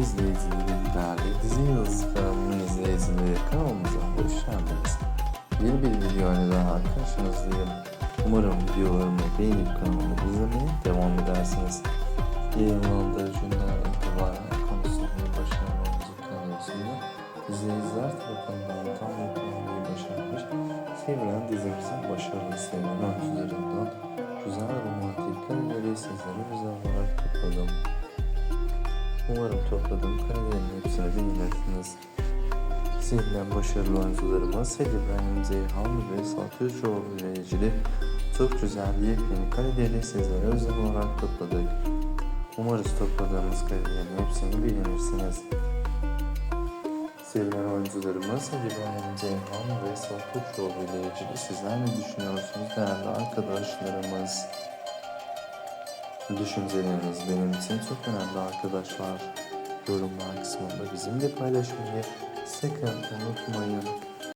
izleyicilerim, değerli dizi yıldızı kanalının izleyicileri kanalımıza hoş geldiniz. Yeni bir videoyla daha karşınızdayım. Umarım videolarımı beğenip kanalımı izlemeye devam edersiniz. Yayınlandığı günden itibaren konusunu başarılı müzik kanalısında izleyiciler tarafından tam yapılmayı başarmış. Sevilen dizimizin başarılı sevilen oyuncularından güzel romantik kareleri sizlere özel olarak. Umarım topladığım karelerin hepsini beğenirsiniz. Sevilen başarılı oyuncularımız Sedef İbrahim Zeyhan ve Esat Özcoğlu ile çok güzel yepyeni kareleri sizlere özel olarak topladık. Umarız topladığımız karelerin hepsini beğenirsiniz. Sevilen oyuncularımız Sedef İbrahim Zeyhan ve Esat Özcoğlu ile ilgili sizler ne düşünüyorsunuz değerli arkadaşlarımız? Düşünceleriniz benim için çok önemli arkadaşlar. Yorumlar kısmında bizimle paylaşmayı sakın unutmayın.